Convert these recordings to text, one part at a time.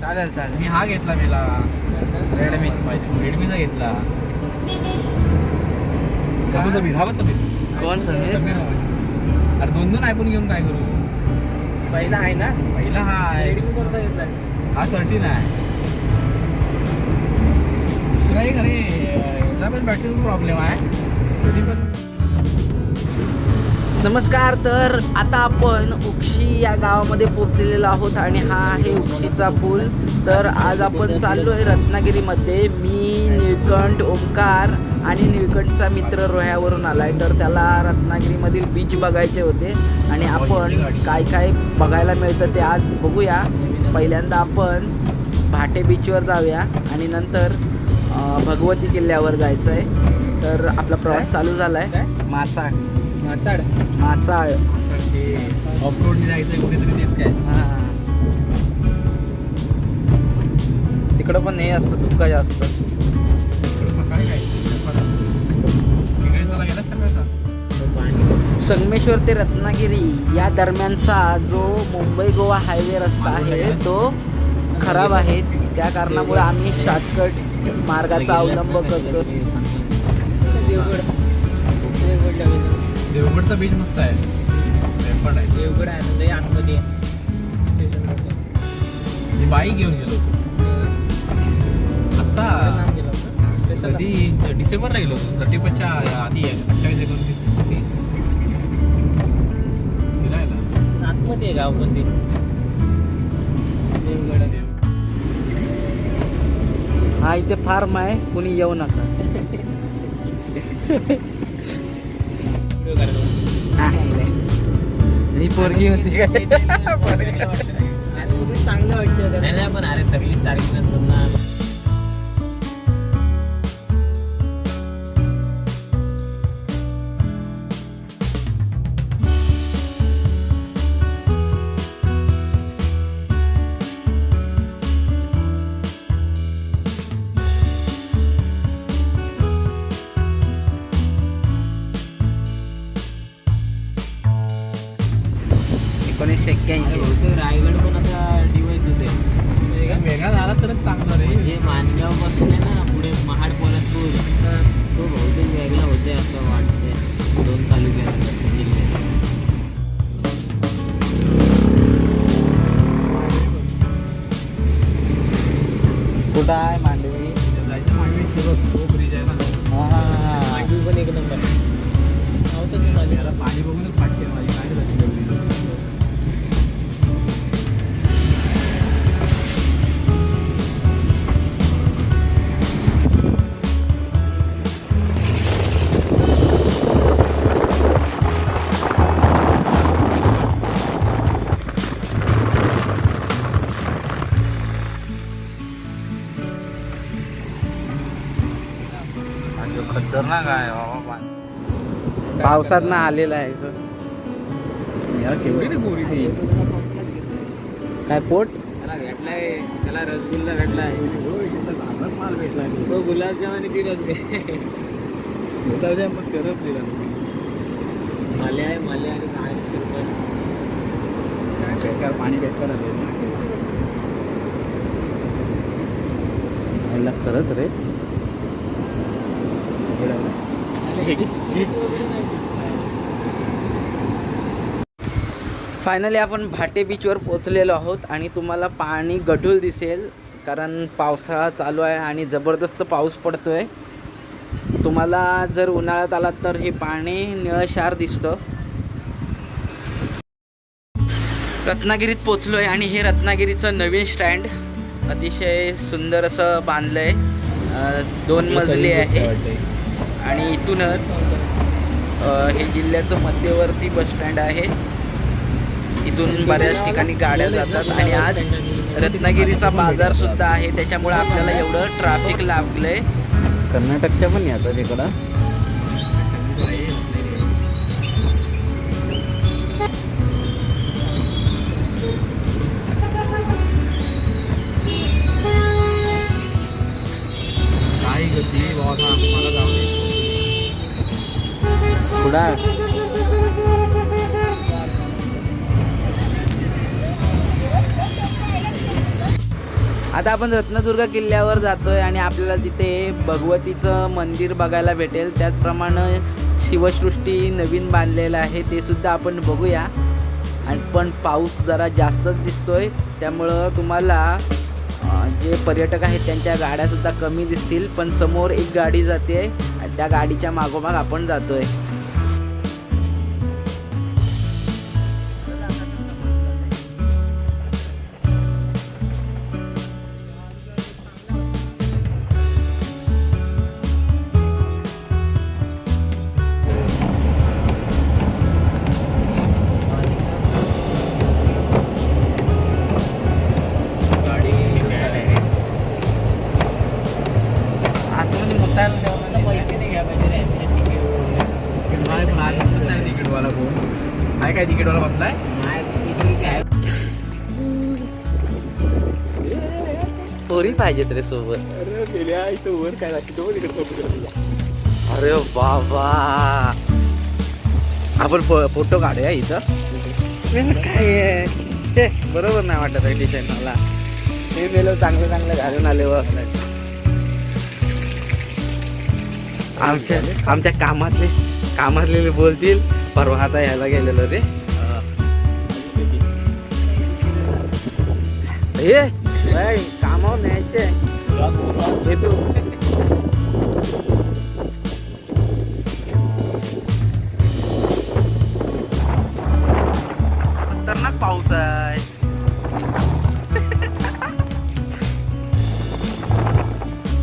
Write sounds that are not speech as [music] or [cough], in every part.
चालेल चालेल. मी हा घेतला मेला रेडमी पाहिजे रेडमीचा घेतला. का? हा समीर हा बघ समीर कोण समीर? अरे दोन दोन आयफोन घेऊन काय करू? पहिला आहे ना? पहिला हा आहे. हा थर्टीन आहे. दुसरा एक अरे याचा पण बॅटरीचा प्रॉब्लेम आहे. तरी पण नमस्कार तर आता आपण उक्षी या गावामध्ये पोचलेलो आहोत आणि हा आहे उक्षीचा पूल. तर आज आपण चाललो आहे रत्नागिरीमध्ये. मी निळकंठ ओंकार आणि निळकंठचा मित्र रोह्यावरून आहे तर त्याला रत्नागिरीमधील बीच बघायचे होते. आणि आपण काय काय बघायला मिळतं ते आज बघूया. पहिल्यांदा आपण भाटे बीचवर जाऊया आणि नंतर भगवती किल्ल्यावर जायचं आहे तर आपला प्रवास चालू झाला आहे मासा. माचाड माचाळ. ऑफ रोडने जायचं कुठेतरी तेच काय. हा. तिकडं पण हे असतं धुका जास्त. सकाळी काय? संगमेश्वर ते रत्नागिरी या दरम्यानचा जो मुंबई गोवा हायवे रस्ता आहे तो खराब आहे. त्या कारणामुळे आम्ही शॉर्टकट मार्गाचा अवलंब करतो देवगडचा बीच मस्त आहे. रेपड आहे. देवगड आहे ना लय आतमध्ये मी बाईक घेऊन गेलो होतो. आता कधी डिसेंबरला गेलो होतो. थर्टी पच्च्या आधी आहे. अठ्ठावीस एकोणतीस तीस. फिरायला. आतमध्ये आहे गाव पण ते देवगड आहे. हा इथे फार्म आहे कुणी येऊ नका. [laughs] ही पोरगी होती काय? चांगलं वाटतं. पण अरे सगळी सारखी नसतात ना. एक्क्याऐंशी. रायगड पण आता डिवाइस होते वेगळा झाला तरच चांगलं रे. म्हणजे मानगावपासून आहे ना पुढे महाड पर्यंत तो तो बहुतेक वेगळा होते असं वाटतंय. दोन तालुक्यात जिल्ह्यात. कुठं आहे मांडवी? जायचं मागणी तो ब्रिज आहे ना हा. मांडवी पण एक नंबर. पावसात ना आलेला आहे. यार केवढी रे गोरी ती. काय पोट? त्याला भेटलाय त्याला रसगुल्ला भेटलाय. माल भेटला तो गुलाबजाम आणि ती रसगुल्ला? गुलाबजाम पण करत दिला माले आहे माले आणि काय शिरपत. बेकार पाणी आले याला खरंच रे. फायनली आपण भाटे बीचवर पोचलेलो आहोत आणि तुम्हाला पाणी गढूळ दिसेल कारण पावसाळा चालू आहे आणि जबरदस्त पाऊस पडतोय. तुम्हाला जर उन्हाळ्यात आलात तर हे पाणी निळशार दिसतं. रत्नागिरीत पोचलो आहे आणि हे रत्नागिरीचं नवीन स्टँड अतिशय सुंदर असं बांधलं आहे दोन मजली आहे. आणि इथूनच हे जिल्ह्याचं मध्यवर्ती बस स्टँड आहे. इथून बऱ्याच ठिकाणी गाड्या जातात आणि आज रत्नागिरीचा बाजार सुद्धा आहे. त्याच्यामुळे आपल्याला एवढं ट्रॅफिक लागलंय. कर्नाटकच्या पण येतात इकडं कुडाळ आता आपण रत्नदुर्ग किल्ल्यावर जातोय आणि आपल्याला तिथे भगवतीचं मंदिर बघायला भेटेल त्याचप्रमाणे शिवसृष्टी नवीन बांधलेलं आहे ते सुद्धा आपण बघूया. आणि पण पाऊस जरा जास्तच दिसतोय त्यामुळं तुम्हाला जे पर्यटक आहेत त्यांच्या गाड्यासुद्धा कमी दिसतील पण समोर एक गाडी जाते आणि त्या गाडीच्या मागोमाग आपण जातो आहे कोण बसलाय. पोरी पाहिजेत रे सोबत. अरे वर काय अरे बाबा. आपण फोटो काढूया इथं. काय बरोबर नाही वाटत आहे डिझाईन मला. ते गेलो चांगलं चांगलं घालून आले व आमच्या आमच्या कामातले कामातलेले बोलतील. परवा आता ह्याला गेलेलो रे. हे कामावर न्यायचे खतरनाक पाऊस आहे.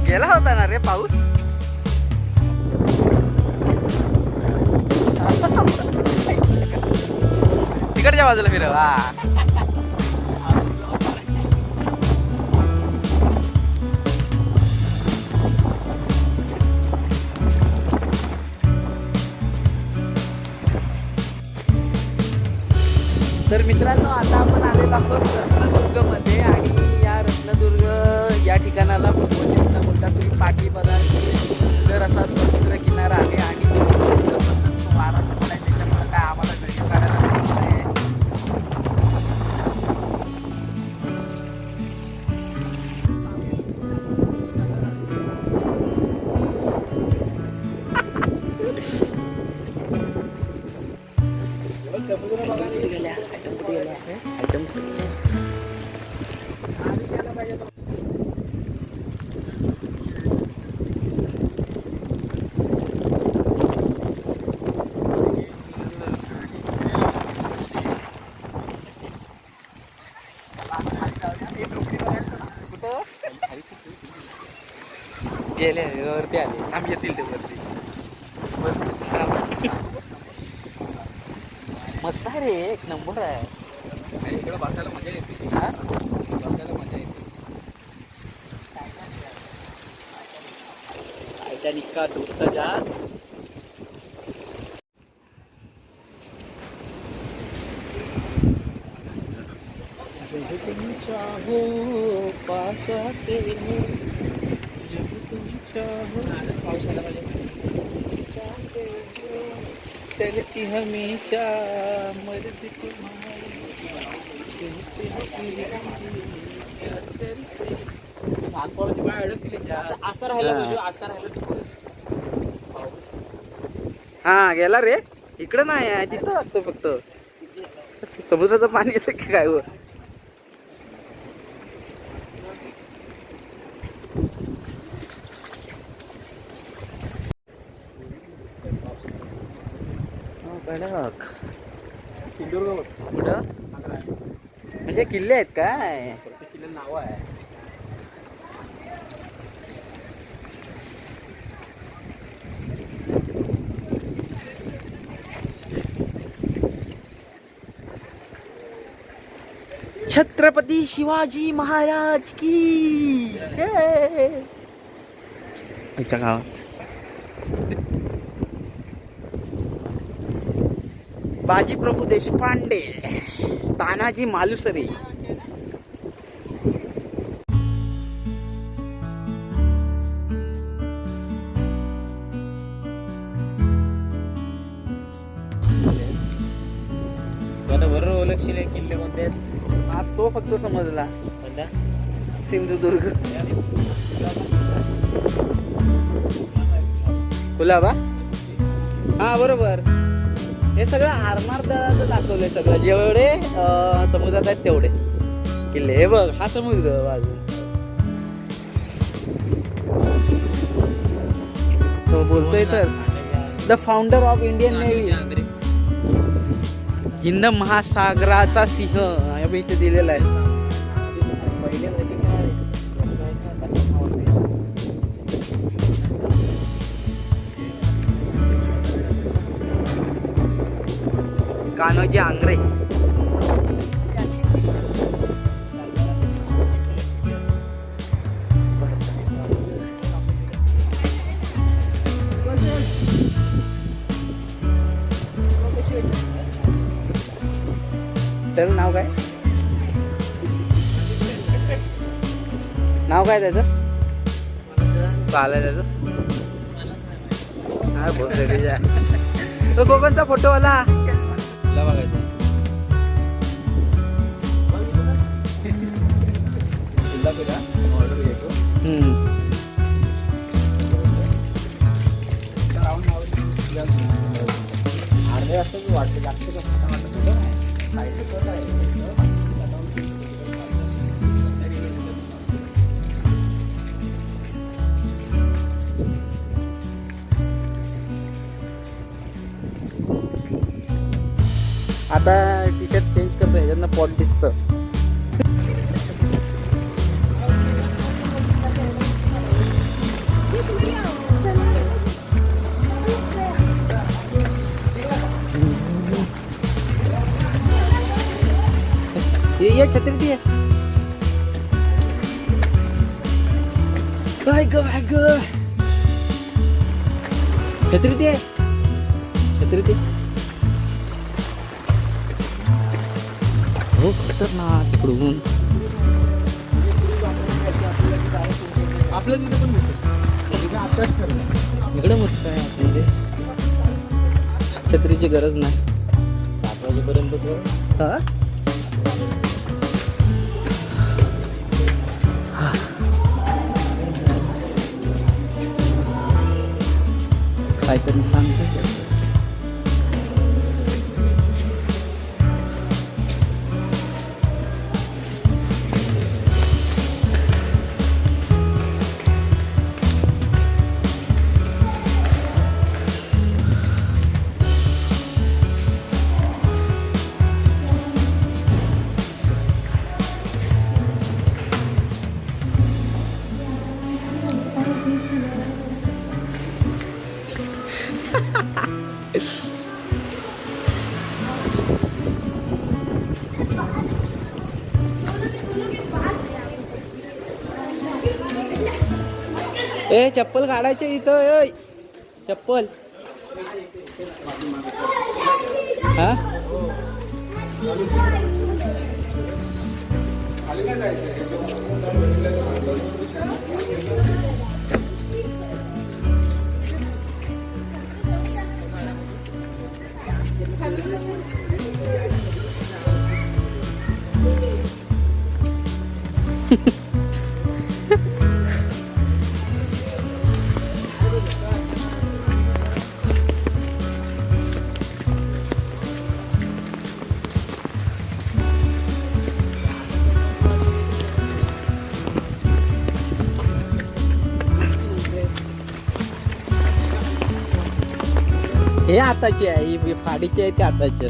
गेला होता ना रे पाऊस? तिकडच्या बाजूला फिरव मित्रांनो आता आपण आलेलो आहोत रत्नदुर्गमध्ये आणि या रत्नदुर्ग या ठिकाणाला भगवतीचा बोलता तुम्ही पाठी पदार्थ की असाच गेले वरती आले आम्ही येतील ते वरती. हा. मस्त आहे रे एक नंबर आहे इकडे बसायला मजा येते हा? बसायला मजा येते टायटॅनिक का डूबता जहाज चलती हमेशा मर्जी असं- राहिलं हा. असं राहिलं हा गेला रे इकडं नाही आहे तिथं असतो फक्त समुद्राचं पाणी येतं की काय वर कडक. सिंधुदुर्ग. कुठं म्हणजे किल्ले आहेत काय नाव आहे छत्रपती शिवाजी महाराज की गावात बाजी प्रभू देशपांडे तानाजी मालुसरे. बरोबर ओळखशील किल्ले कोणते हा तो फक्त समजला. कोणता? सिंधुदुर्ग. कुलाबा हा बरोबर. हे सगळं आरमार दराचं दाखवलंय सगळं. जेवढे समुद्रात आहेत तेवढे. किल्ले. हे बघ हा समुद्र बाजू. तो बोलतोय तर the founder of Indian Navy Hind महासागराचा सिंह इथे दिलेला आहे. कान्होजी आंग्रे त्याचं नाव काय? नाव काय त्याचं? चालेल त्याचं काय तो कोकणचा फोटो आला तुला बघायचं तुला तुला ऑर्डर हम्म. अर्धे असं वाटतं. जास्त कसं वाटत होतं आता टी शर्ट चेंज करतो ह्याच्यानं पॉट दिसतं. ये ये छत्री ती आहे काय ग काय ग. छत्री ती आहे छत्री ती. हो खतरनाक इकडून आपलं तिथे पण इकडे मस्त आहे आतमध्ये छत्रीची गरज नाही. सात वाजेपर्यंत हा? काहीतरी सांगतो. ए चप्पल काढायचे इथं ए. चप्पल. हा? आताची आहे ही फाडीची आहे ते आताची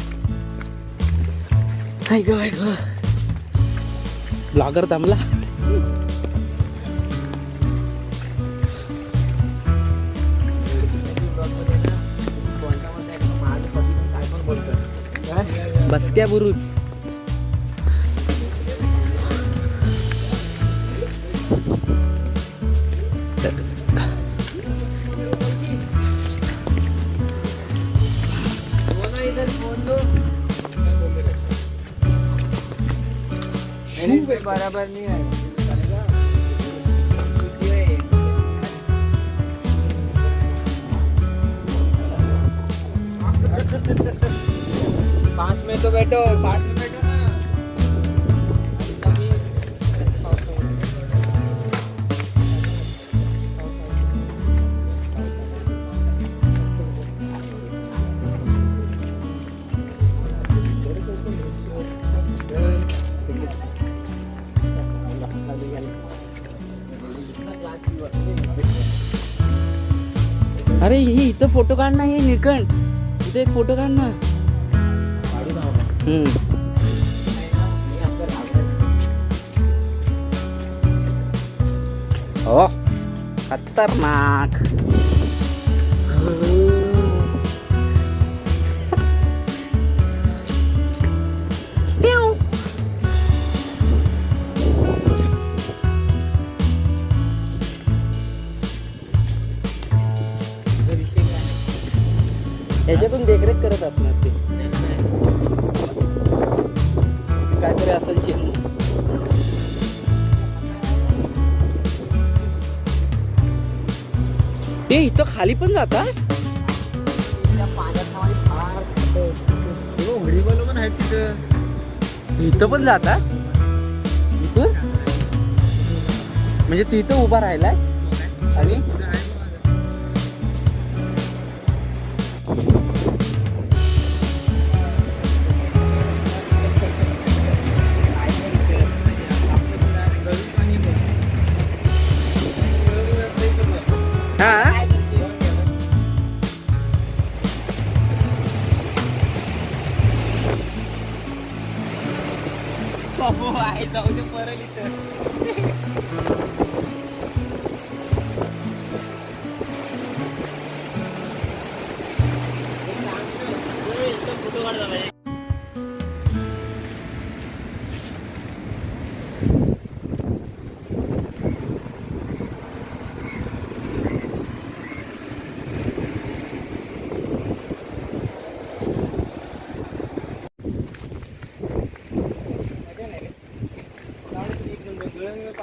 ऐक ऐक ब्लॉगर थांबला. बसक्या बुरुज. पास में तो बैठो पास में बैठो अरे यही तो फ़ोटो काटना है निकल इथे फोटो काढ ना हम्म. हो. खतरनाक. हे इथं खाली पण जातात पण आहेत तिथं इथं पण जातात इथून? म्हणजे तू इथं उभा राहिलाय आणि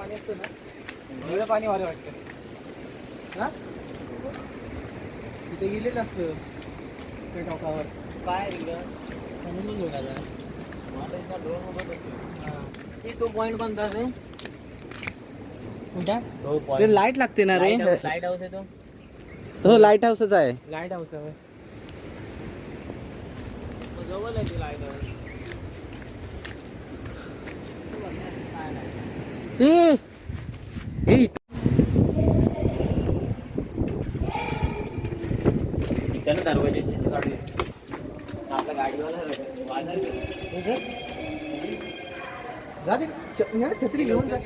पाणी असतं ना निळं पाणी वारे वाटतं. हा? तिथे गेलेच असतं त्या टोकावर. काय समजून घेऊ आता माझा इथला ड्रोन तो पॉईंट कोणता कुठं? लाइट लागते ना रे. लाइट हाऊस आहे तो. तो लाइट हाऊसच आहे. लाइट हाऊस आहे. तो जवळ आहे ते लाइट हाऊस दरवाजे आपला गाडीवाला जा ते छ- या छत्री घेऊन जा.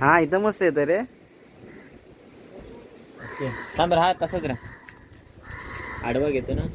हा इथं मस्त येतं रे. थांब हा तसंच राहा आडवा घेतो ना.